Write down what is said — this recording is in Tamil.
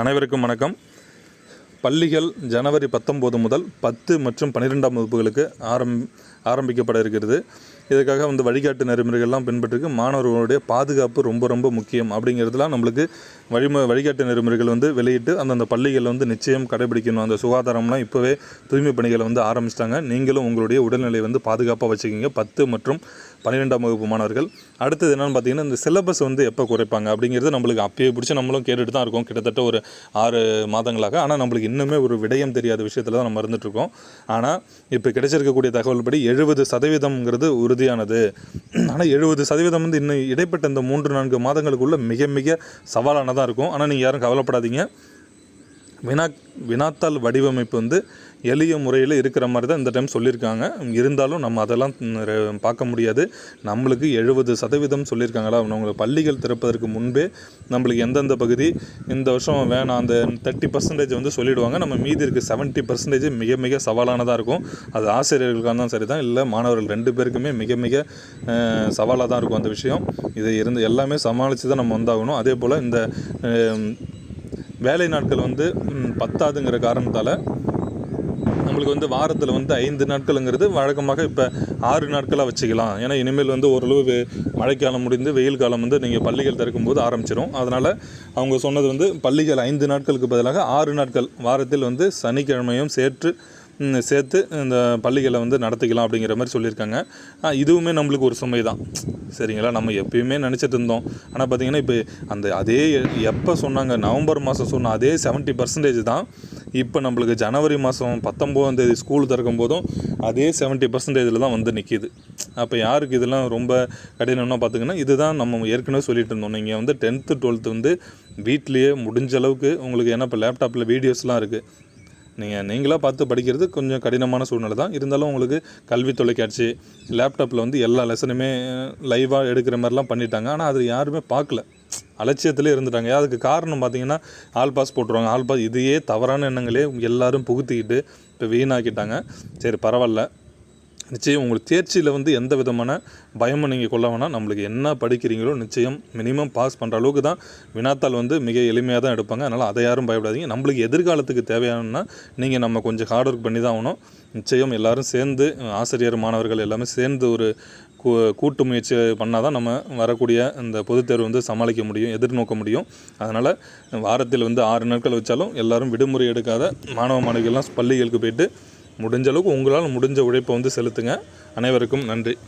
அனைவருக்கும் வணக்கம். பள்ளிகள் ஜனவரி பத்தொம்போது முதல் பத்து மற்றும் பன்னிரெண்டாம் வகுப்புகளுக்கு ஆரம் ஆரம்பிக்கப்பட இருக்கிறது. இதுக்காக வந்து வழிகாட்டு நெறிமுறைகள்லாம் பின்பற்றிருக்கு. மாணவர்களுடைய பாதுகாப்பு ரொம்ப ரொம்ப முக்கியம் அப்படிங்கிறதுலாம் நம்மளுக்கு வழிம வழிகாட்டு நெறிமுறைகள் வந்து வெளியிட்டு அந்தந்த பள்ளிகள் வந்து நிச்சயம் கடைபிடிக்கணும். அந்த சுகாதாரம்லாம் இப்போவே தூய்மை பணிகளை வந்து ஆரம்பிச்சிட்டாங்க. நீங்களும் உங்களுடைய உடல்நிலை வந்து பாதுகாப்பாக வச்சுக்கிங்க. பத்து மற்றும் பன்னிரெண்டாம் வகுப்பு மாணவர்கள். அடுத்தது என்னென்னு பார்த்தீங்கன்னா இந்த சிலபஸ் வந்து எப்போ குறைப்பாங்க அப்படிங்கிறது நம்மளுக்கு அப்பயே பிடிச்சி நம்மளும் கேட்டுட்டு தான் இருக்கோம். கிட்டத்தட்ட ஒரு ஆறு மாதங்களாக. ஆனால் நம்மளுக்கு இன்னுமே ஒரு விடயம் தெரியாத விஷயத்தில் தான் நம்ம இருந்துகிட்ருக்கோம் ஆனால் இப்போ கிடைச்சிருக்கக்கூடிய தகவல் படி எழுபது சதவீதம்ங்கிறது உறுதியானது. ஆனால் எழுபது சதவீதம் வந்து இன்னும் இடைப்பட்ட இந்த மூன்று நான்கு மாதங்களுக்குள்ள மிக மிக சவாலானதாக இருக்கும். ஆனால் நீங்கள் யாரும் கவலைப்படாதீங்க. வினா வினாத்தாள் வடிவமைப்பு வந்து எளிய முறையில் இருக்கிற மாதிரி தான் இந்த டைம் சொல்லியிருக்காங்க. இருந்தாலும் நம்ம அதெல்லாம் பார்க்க முடியாது. நம்மளுக்கு எழுபது சதவீதம் சொல்லியிருக்காங்களா? அவங்க பள்ளிகள் திறப்பதற்கு முன்பே நம்மளுக்கு எந்தெந்த பகுதி இந்த வருஷம் வேணாம் அந்த தேர்ட்டி பர்சன்டேஜ் வந்து சொல்லிவிடுவாங்க நம்ம மீதி இருக்க செவன்ட்டி பர்சன்டேஜ் மிக மிக சவாலானதாக இருக்கும். அது ஆசிரியர்களுக்காக தான் சரி தான் இல்லை மாணவர்கள் ரெண்டு பேருக்குமே மிக மிக சவாலாக தான் இருக்கும் அந்த விஷயம். இதை இருந்து எல்லாமே சமாளித்து தான் நம்ம வந்தாகணும். அதே போல் இந்த வேலை நாட்கள் வந்து பத்தாதுங்கிற காரணத்தால் நம்மளுக்கு வந்து வாரத்தில் வந்து ஐந்து நாட்களுங்கிறது வழக்கமாக இப்போ ஆறு நாட்களாக வச்சுக்கலாம். ஏன்னா இனிமேல் வந்து ஓரளவு மழைக்காலம் முடிந்து வெயில் காலம் வந்து நீங்கள் பள்ளிகள் திறக்கும் போது ஆரம்பிச்சிடும் அதனால் அவங்க சொன்னது வந்து பள்ளிகள் ஐந்து நாட்களுக்கு பதிலாக ஆறு நாட்கள் வாரத்தில் வந்து சனிக்கிழமையும் சேர்த்து சேர்த்து இந்த பள்ளிகளை வந்து நடத்திக்கலாம் அப்படிங்கிற மாதிரி சொல்லியிருக்காங்க. இதுவுமே நம்மளுக்கு ஒரு சுமை தான். சரிங்களா? நம்ம எப்பயுமே நினச்சிட்டு இருந்தோம். ஆனால் பார்த்தீங்கன்னா இப்போ அந்த அதே எப்போ சொன்னாங்க? நவம்பர் மாதம் சொன்ன அதே செவன்ட்டி பர்சன்டேஜ் தான். இப்போ நம்மளுக்கு ஜனவரி மாதம் பத்தொம்போதாம் தேதி ஸ்கூல் திறக்கும் போதும் அதே செவன்ட்டி பர்சன்டேஜில் தான் வந்து நிற்கிது அப்போ யாருக்கு இதெல்லாம் ரொம்ப கடினம்னா பார்த்திங்கன்னா இதுதான் நம்ம ஏற்கனவே சொல்லிட்டு இருந்தோம். நீங்கள் வந்து டென்த்து டுவெல்த்து வந்து வீட்லேயே முடிஞ்ச அளவுக்கு உங்களுக்கு ஏன்னா இப்போ லேப்டாப்பில் வீடியோஸ்லாம் இருக்குது நீங்கள் நீங்களாக பார்த்து படிக்கிறது கொஞ்சம் கடினமான சூழ்நிலை தான். இருந்தாலும் உங்களுக்கு கல்வி தொலைக்காட்சி லேப்டாப்பில் வந்து எல்லா லெசனுமே லைவாக எடுக்கிற மாதிரிலாம் பண்ணிட்டாங்க. ஆனால் அது யாருமே பார்க்கல. அலட்சியத்திலே இருந்துட்டாங்க. அதுக்கு காரணம் பார்த்தீங்கன்னா ஆல் பாஸ் போட்டுருவாங்க. ஆல் பாஸ் இதையே தவறான எண்ணங்களே எல்லாரும் புகுத்திக்கிட்டு இப்போ வீணாக்கிட்டாங்க. சரி பரவாயில்ல. நிச்சயம் உங்களுக்கு தேர்ச்சியில் வந்து எந்த விதமான பயமும் நீங்கள் கொள்ள வேணாம். நம்மளுக்கு என்ன படிக்கிறீங்களோ நிச்சயம் மினிமம் பாஸ் பண்ணுற அளவுக்கு தான் வினாத்தாள் வந்து மிக எளிமையாக தான் எடுப்பாங்க. அதனால் அதை யாரும் பயப்படாதீங்க. நம்மளுக்கு எதிர்காலத்துக்கு தேவையானன்னா நீங்கள் நம்ம கொஞ்சம் ஹார்ட் ஒர்க் பண்ணி தான் ஆகணும். நிச்சயம் எல்லோரும் சேர்ந்து ஆசிரியர் மாணவர்கள் எல்லாமே சேர்ந்து ஒரு கூ கூட்டு முயற்சி பண்ணால் தான் நம்ம வரக்கூடிய இந்த பொதுத் தேர்வு வந்து சமாளிக்க முடியும் எதிர்நோக்க முடியும். அதனால் வாரத்தில் வந்து ஆறு நாட்கள் வச்சாலும் எல்லோரும் விடுமுறை எடுக்காத மாணவ மாணவிகள்லாம் பள்ளிகளுக்கு போயிட்டு முடிஞ்ச அளவுக்கு உங்களால் முடிஞ்ச உழைப்பை வந்து செலுத்துங்க. அனைவருக்கும் நன்றி.